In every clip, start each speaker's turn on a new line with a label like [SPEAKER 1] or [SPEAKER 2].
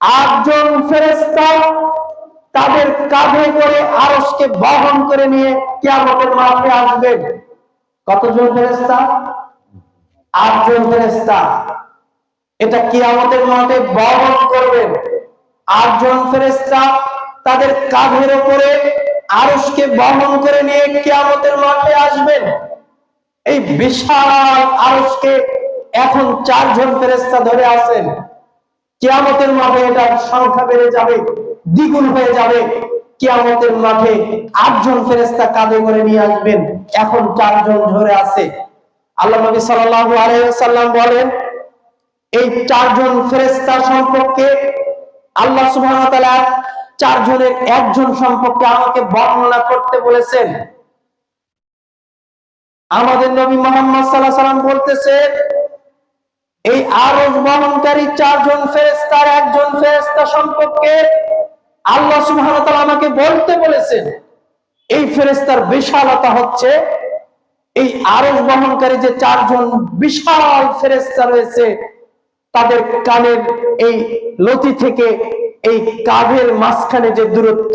[SPEAKER 1] আটজন ফেরেস্তা তাদের কাঁধে করে আরসকে বহন করে নিয়ে কিয়ামতের মাঠে আসবেন। কতজন ফেরেস্তা আটজন ফেরেস্তা এটা কিয়ামতের মাঠে বহন করবেন। আটজন ফেরেস্তা তাদের কাঁধের উপরে আরসকে বহন করে নিয়ে কিয়ামতের মাঠে আসবেন। এই বিশাল আরসকে এখন চারজন ফেরেস্তা ধরে আছেন। কিয়ামতের মাঠে এটার সংখ্যা বেড়ে যাবে, দ্বিগুণ হয়ে যাবে। কিয়ামতের মাঠে আটজন ফেরেস্তা কাঁধে করে নিয়ে আসবেন। এখন চারজন ধরে আছে। আল্লাহ নবী সাল্লাল্লাহু আলাইহি বলেন, এই চারজন ফেরেস্তা সম্পর্কে আল্লাহ সুবহানাহু ওয়া তাআলা চারজনের একজন সম্পর্কে আমাকে বর্ণনা করতে বলেছেন। আমাদের নবী মোহাম্মদ সাল্লাল্লাহু আলাইহি সাল্লাম বলতেছেন এই আরজ বহনকারী চারজন ফেরেস্তার একজন ফেরেস্তা সম্পর্কে আল্লাহ সুবহানাহু ওয়া তাআলা আমাকে বলতে বলেছেন, এই ফেরেস্তার বিশালতা হচ্ছে এই আরজ বহনকারী যে চারজন বিশাল ফেরেস্তা রয়েছে, তাদের কানের এই লতি থেকে এই কাঁধের মাঝখানে যে দূরত্ব,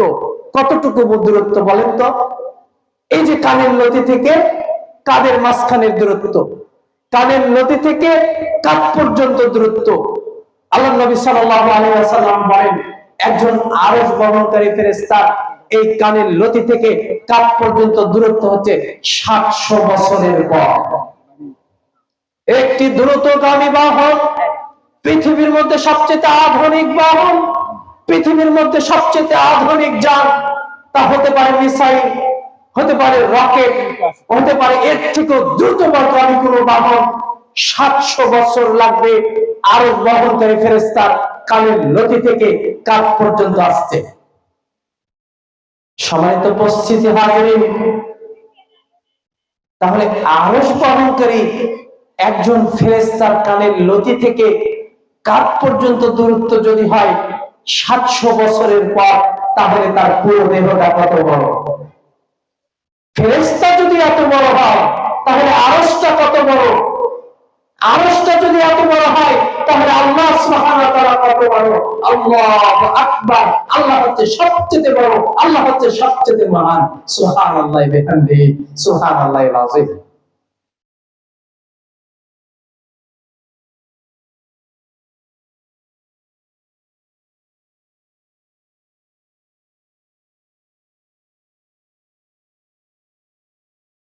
[SPEAKER 1] কতটুকু দূরত্ব বলেন তো? এই যে কানের লতি থেকে কাঁধের মাঝখানের দূরত্ব কানের নদী থেকে কাপ পর্যন্ত দূরত্ব। আল্লাহ নবী আলাইহি বলেন, একজন আরশ বহনকারী ফেরেশতা এই কানের লতি থেকে কাপ পর্যন্ত দূরত্ব হচ্ছে 700 বছরের পর। একটি দ্রুতগামী বাহন, পৃথিবীর মধ্যে সবচেয়ে আধুনিক বাহন, পৃথিবীর মধ্যে সবচেয়ে আধুনিক যান, তা হতে পারে মিসাইল। হতে পারে রকেট, হতে পারে এর থেকেও দ্রুতগামী কোনো বাহন সাতশো বছর লাগবে। আরও বহনকারী ফেরেস্তার কানের লতি থেকে কাঠ পর্যন্ত আসতে সময় তো উপস্থিতি হাজির তাহলে আরস বহনকারী একজন ফেরেস্তার কানের লতি থেকে কাঠ পর্যন্ত দূরত্ব যদি হয় সাতশো বছরের পর, তাহলে তার পুরো দেহটা কত বড়? বড় হয়, তাহলে কত বড়? যদি এত বড় হয়, তাহলে আল্লাহ সুবহানাহু কত বড়? আল্লাহু আকবার। আল্লাহ হচ্ছে সবচেয়ে বড়, আল্লাহ হচ্ছে সবচেয়ে মহান। সুবহানাল্লাহি বিহামদিহি, সুবহানাল্লাহিল আযীম।